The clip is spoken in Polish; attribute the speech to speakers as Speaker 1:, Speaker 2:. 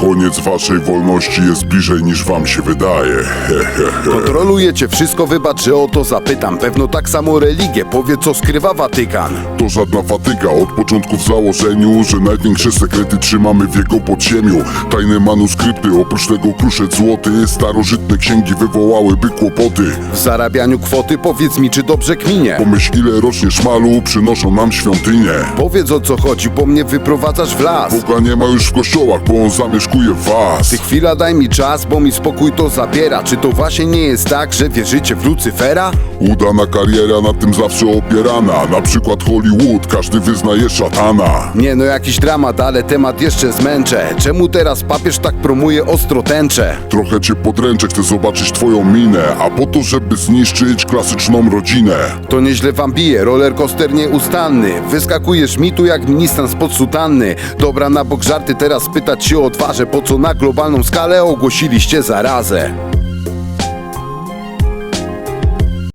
Speaker 1: Koniec waszej wolności jest bliżej niż wam się wydaje.
Speaker 2: Kontrolujecie wszystko, wybacz, że o to zapytam. Pewno tak samo religię, powie co skrywa Watykan.
Speaker 1: To żadna fatyga, od początku w założeniu, że największe sekrety trzymamy w jego podziemiu. Tajne manuskrypty, oprócz tego kruszec złoty, starożytne księgi wywołałyby kłopoty.
Speaker 2: W zarabianiu kwoty powiedz mi, czy dobrze kminie.
Speaker 1: Pomyśl ile rocznie szmalu przynoszą nam świątynie.
Speaker 2: Powiedz o co chodzi, bo mnie wyprowadzasz w las.
Speaker 1: Boga nie ma już w kościołach, bo on zamieszkuje was.
Speaker 2: Ty chwila daj mi czas, bo mi spokój to zabiera. Czy to właśnie nie jest tak, że wierzycie w Lucyfera?
Speaker 1: Udana kariera na tym zawsze opierana. Na przykład Hollywood, każdy wyznaje szatana.
Speaker 2: Nie no, jakiś dramat, ale temat jeszcze zmęczę. Czemu teraz papież tak promuje ostro tęczę?
Speaker 1: Trochę cię podręczę, chcę zobaczyć twoją minę, a po to, żeby zniszczyć klasyczną rodzinę.
Speaker 2: To nieźle wam bije, rollercoaster nieustanny Wyskakujesz mi tu jak ministrant spod sutanny Dobra, na bok żarty, teraz pytać się odważę Po co na globalną skalę ogłosiliście zarazę?